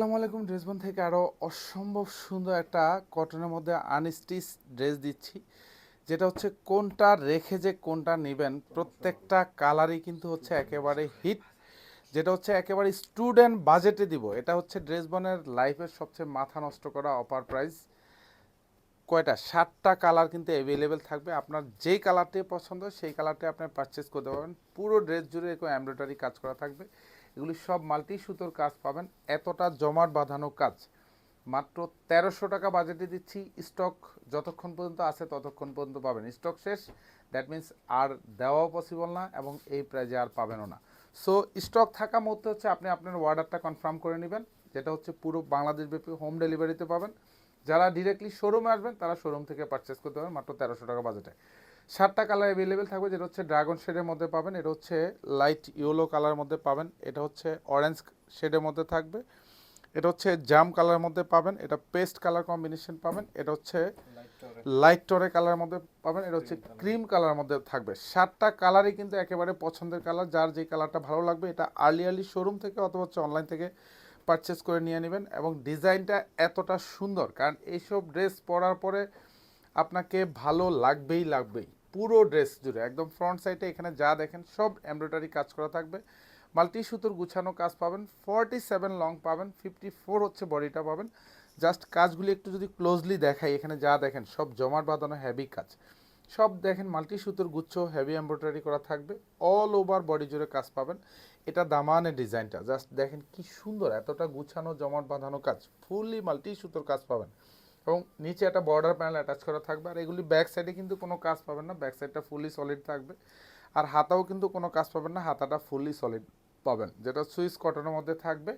আসসালামু আলাইকুম, ড্রেসবন থেকে আরও অসম্ভব সুন্দর একটা কটনের মধ্যে আনস্টিচ ড্রেস দিচ্ছি। যেটা হচ্ছে কোনটা রেখে যে কোনটা নেবেন, প্রত্যেকটা কালারই কিন্তু হচ্ছে একেবারে হিট। যেটা হচ্ছে একেবারে স্টুডেন্ট বাজেটে দিব। এটা হচ্ছে ড্রেসবনের লাইফের সবচেয়ে মাথা নষ্ট করা অফার প্রাইস কয়টা? সাতটা কালার কিন্তু অ্যাভেলেবেল থাকবে। আপনার যেই কালারটি পছন্দ, সেই কালারটি আপনি পারচেস করতে পারবেন। পুরো ড্রেস জুড়ে এরকম এমব্রয়ডারি কাজ করা থাকবে। এগুলি সব মাল্টি সুতোর কাজ পাবেন। এতটা জমাট বাঁধানো কাজ। মাত্র তেরোশো টাকা বাজেটে দিচ্ছি। স্টক যতক্ষণ পর্যন্ত আছে ততক্ষণ পর্যন্ত পাবেন। স্টক শেষ। দ্যাট মিন্স আর দেওয়াও পসিবল না এবং এই প্রাইজে আর পাবেনও না। সো স্টক থাকা মধ্যে হচ্ছে আপনি আপনার অর্ডারটা কনফার্ম করে নেবেন। যেটা হচ্ছে পুরো বাংলাদেশ ব্যাপী হোম ডেলিভারিতে পাবেন। যারা ডিরেক্টলি শোরুমে আসবেন, তারা শোরুম থেকে পারচেস করতে পারবেন মাত্র তেরোশো টাকা বাজেটে। সাতটা কালার অ্যাভেলেবেল থাকবে যেটা হচ্ছে ড্রাগন শেডের মধ্যে পাবেন এটা হচ্ছে লাইট ইয়েলো কালার মধ্যে পাবেন এটা হচ্ছে অরেঞ্জ শেডের মধ্যে থাকবে এটা হচ্ছে জাম কালারের মধ্যে পাবেন এটা পেস্ট কালার কম্বিনেশন পাবেন এটা হচ্ছে লাইট টরে কালারের মধ্যে পাবেন এটা হচ্ছে ক্রিম কালারের মধ্যে থাকবে। সাতটা কালারই কিন্তু একেবারে পছন্দের কালার যার যে কালারটা ভালো লাগবে এটা আর্লি আর্লি শোরুম থেকে অথবা হচ্ছে অনলাইন থেকে পারচেস করে নিয়ে নেবেন এবং ডিজাইনটা এতটা সুন্দর কারণ এইসব ড্রেস পরার পরে আপনাকে ভালো লাগবেই লাগবেই। পুরো ড্রেস জুড়ে, একদম ফ্রন্ট সাইডে এখানে যা দেখেন সব এমব্রয়ডারি কাজ করা থাকবে। মাল্টি সুতোর গুছানো কাজ পাবেন ফর্টি সেভেন লং পাবেন ফিফটি ফোর হচ্ছে বডিটা পাবেন। জাস্ট কাজগুলি একটু যদি ক্লোজলি দেখাই, এখানে যা দেখেন সব জমাট বাঁধানো হেভি কাজ। সব দেখেন মাল্টি সুতোর গুচ্ছ হেভি এমব্রয়ডারি করা থাকবে অল ওভার বডি জুড়ে কাজ পাবেন। এটা দামানের ডিজাইনটা জাস্ট দেখেন কি সুন্দর, এতটা গুছানো, জমাট বাঁধানো কাজ ফুললি মাল্টি সুতোর কাজ পাবেন। এবং নিচে একটা বর্ডার প্যানেল অ্যাটাচ করা থাকবে আর এগুলি ব্যাক সাইডে কিন্তু কোনো কাজ পাবেন না ব্যাক সাইডটা ফুললি সলিড থাকবে। আর হাতাও কিন্তু কোনো কাজ পাবেন না হাতাটা ফুললি সলিড পাবেন যেটা সুইচ কটনের মধ্যে থাকবে।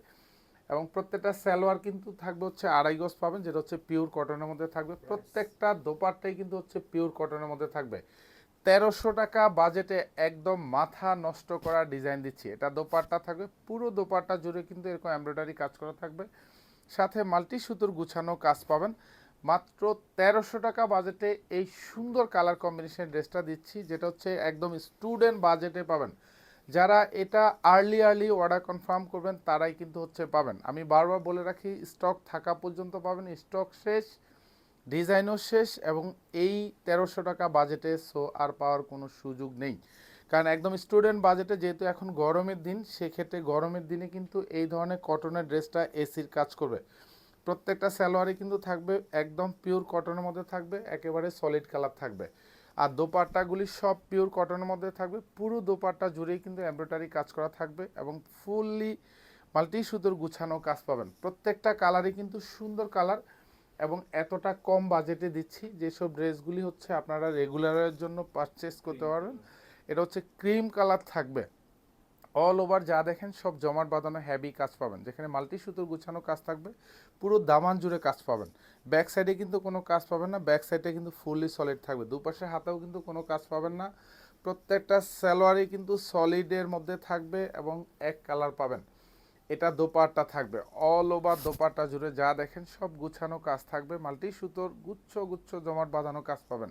এবং প্রত্যেকটা সালোয়ার কিন্তু থাকবে হচ্ছে আড়াই গজ পাবেন যেটা হচ্ছে পিওর কটনের মধ্যে থাকবে। প্রত্যেকটা দোপারটাই কিন্তু হচ্ছে পিওর কটনের মধ্যে থাকবে। তেরোশো টাকা বাজেটে একদম মাথা নষ্ট করা ডিজাইন দিচ্ছি। এটা দোপারটা থাকবে পুরো দোপারটা জুড়ে কিন্তু এরকম এমব্রয়ডারি কাজ করা থাকবে। সাথে মাল্টি সুতোর গুছানো কাজ পাবেন। মাত্র তেরোশো টাকা বাজেটে এই সুন্দর কালার কম্বিনেশন ড্রেসটা দিচ্ছি, যেটা হচ্ছে একদম স্টুডেন্ট বাজেটে পাবেন। যারা এটা আর্লি আর্লি অর্ডার কনফার্ম করবেন, তারাই কিন্তু হচ্ছে পাবেন। আমি বারবার বলে রাখি স্টক থাকা পর্যন্ত পাবেন স্টক শেষ ডিজাইনও শেষ, এবং এই তেরোশো টাকা বাজেটে সো আর পাওয়ার কোনো সুযোগ নেই। কারণ একদম স্টুডেন্ট বাজেটে যেহেতু এখন গরমের দিন, সেক্ষেত্রে গরমের দিনে কিন্তু এই ধরনের কটনের ড্রেসটা এসির কাজ করবে। প্রত্যেকটা স্যালোয়ারে কিন্তু থাকবে একদম পিওর কটনের মধ্যে থাকবে, একেবারে সলিড কালার থাকবে। আর দোপাট্টাগুলি সব পিওর কটনের মধ্যে থাকবে, পুরো দোপাট্টা জুড়েই কিন্তু এমব্রয়ডারি কাজ করা থাকবে এবং ফুললি মাল্টি সুতোর গুছানো কাজ পাবেন। প্রত্যেকটা কালারই কিন্তু সুন্দর কালার এবং এতটা কম বাজেটে দিচ্ছি, যেসব ড্রেসগুলি হচ্ছে আপনারা রেগুলারের জন্য পারচেস করতে পারবেন। এটা হচ্ছে ক্রিম কালার থাকবে। অল ওভার যা দেখেন সব জমাট বাঁধানো হ্যাভি কাজ পাবেন। যেখানে মাল্টি সুতোর গুছানো কাজ থাকবে, পুরো দামান জুড়ে কাজ পাবেন। ব্যাক সাইডে কিন্তু কোনো কাজ পাবেন না ব্যাক সাইডে কিন্তু ফুললি সলিড থাকবে। দুপাশে হাতেও কিন্তু কোনো কাজ পাবেন না। প্রত্যেকটা সালোয়ারই কিন্তু সলিডের মধ্যে থাকবে এবং এক কালার পাবেন। এটা দোপাট্টা থাকবে। অল ওভার দোপাট্টা জুড়ে যা দেখেন সব গুছানো কাজ থাকবে। মাল্টি সুতোর গুচ্ছ গুচ্ছ জমাট বাঁধানো কাজ পাবেন।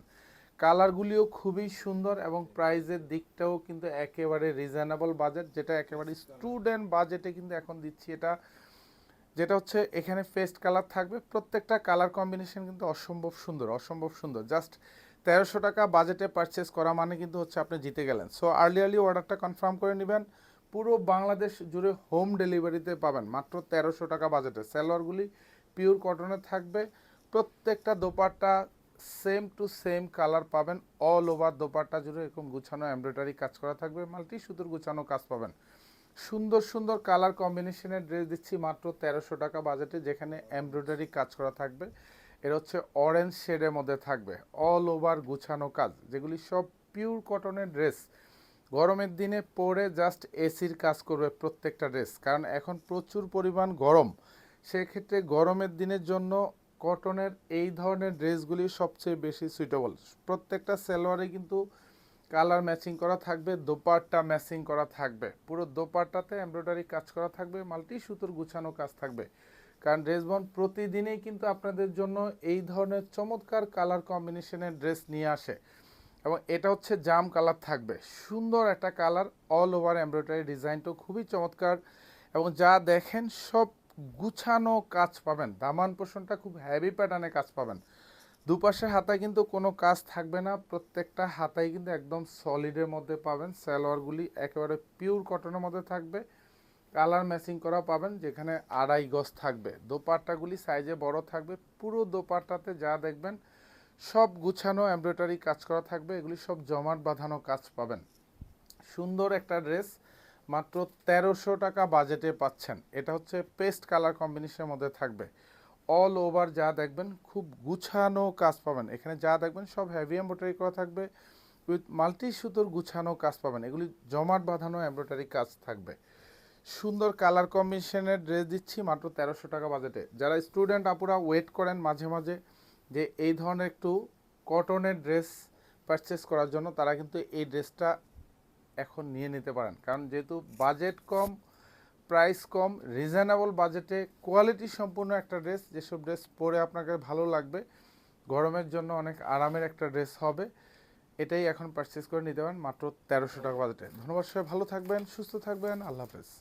কালারগুলিও খুবই সুন্দর এবং প্রাইজের দিকটাও কিন্তু একেবারে রিজনেবল বাজেট যেটা একেবারে স্টুডেন্ট বাজেটে কিন্তু এখন দিচ্ছি এটা যেটা হচ্ছে এখানে ফেস্ট কালার থাকবে। প্রত্যেকটা কালার কম্বিনেশন কিন্তু অসম্ভব সুন্দর অসম্ভব সুন্দর। জাস্ট তেরোশো টাকা বাজেটে পারচেস করা মানে কিন্তু হচ্ছে আপনি জিতে গেলেন। সো আর্লি আর্লি অর্ডারটা কনফার্ম করে নেবেন। পুরো বাংলাদেশ জুড়ে হোম ডেলিভারিতে পাবেন মাত্র তেরোশো টাকা বাজেটে সালোয়ারগুলি পিওর কটনের থাকবে। প্রত্যেকটা dupatta same to same colour পাবেন অল ওভার দোপাট্টা জুড়ে এরকম গুছানো এমব্রয়ডারি কাজ করা থাকবে মাল্টি সুতোর গুছানো কাজ পাবেন। সুন্দর সুন্দর কালার কম্বিনেশনের ড্রেস দিচ্ছি মাত্র তেরোশো টাকা বাজেটে যেখানে এমব্রয়ডারি কাজ করা থাকবে। এর হচ্ছে অরেঞ্জ শেডের মধ্যে থাকবে অল ওভার গুছানো কাজ, যেগুলি সব পিওর কটনের ড্রেস গরমের দিনে পরে জাস্ট এসির কাজ করবে প্রত্যেকটা ড্রেস কারণ এখন প্রচুর পরিমাণ গরম। সেক্ষেত্রে গরমের দিনের জন্য কটনের এই ধরনের ড্রেসগুলি সবচেয়ে বেশি সুইটেবল প্রত্যেকটা সেলোয়ারে কিন্তু কালার ম্যাচিং করা থাকবে দোপারটা ম্যাচিং করা থাকবে। পুরো দোপারটাতে এমব্রয়ডারি কাজ করা থাকবে মাল্টি সুতোর গুছানো কাজ থাকবে। কারণ ড্রেস বন প্রতিদিনই কিন্তু আপনাদের জন্য এই ধরনের চমৎকার কালার কম্বিনেশনের ড্রেস নিয়ে আসে। এবং এটা হচ্ছে জাম কালার থাকবে। সুন্দর একটা কালার অল ওভার এমব্রয়ডারি ডিজাইনটাও খুবই চমৎকার। এবং যা দেখেন সব গুছানো কাজ পাবেন। দামান পোষণটা খুব হ্যাভি প্যাটার্নে কাজ পাবেন। দুপাশে হাতায় কিন্তু কোনো কাজ থাকবে না। প্রত্যেকটা হাতায় কিন্তু একদম সলিডের মধ্যে পাবেন। সালোয়ারগুলি একেবারে পিওর কটনের মধ্যে থাকবে। কালার ম্যাচিং করা পাবেন, যেখানে আড়াই গজ থাকবে। দোপাট্টাগুলি সাইজে বড় থাকবে। পুরো দোপাট্টাতে যা দেখবেন, সব গুছানো এমব্রয়ডারি কাজ করা থাকবে। এগুলি সব জমাট বাঁধানো কাজ পাবেন। সুন্দর একটা ড্রেস মাত্র তেরোশো টাকা বাজেটে পাচ্ছেন। এটা হচ্ছে পেস্ট কালার কম্বিনেশনের মধ্যে থাকবে। অল ওভার যা দেখবেন, খুব গুছানো কাজ পাবেন। এখানে যা দেখবেন, সব হেভি এমব্রয়ডারি করা থাকবে। উইথ মাল্টি সুতোর গুছানো কাজ পাবেন। এগুলি জমাট বাঁধানো এমব্রয়ডারি কাজ থাকবে। সুন্দর কালার কম্বিনেশনের ড্রেস দিচ্ছি মাত্র তেরোশো টাকা বাজেটে। যারা স্টুডেন্ট আপুরা ওয়েট করেন মাঝে মাঝে যে এই ধরনের একটু কটনের ড্রেস পারচেস করার জন্য, তারা কিন্তু এই ড্রেসটা এখন নিয়ে নিতে পারেন। কারণ যেহেতু বাজেট কম প্রাইস কম রিজনেবল বাজেটে কোয়ালিটি সম্পূর্ণ একটা ড্রেস যেসব ড্রেস পরে আপনাকে ভালো লাগবে, গরমের জন্য অনেক আরামের একটা ড্রেস হবে, এটাই এখন পারচেস করে নিতে পারেন মাত্র তেরোশো টাকা বাজেটে ধন্যবাদ সবাই, ভালো থাকবেন, সুস্থ থাকবেন, আল্লাহ হাফেজ।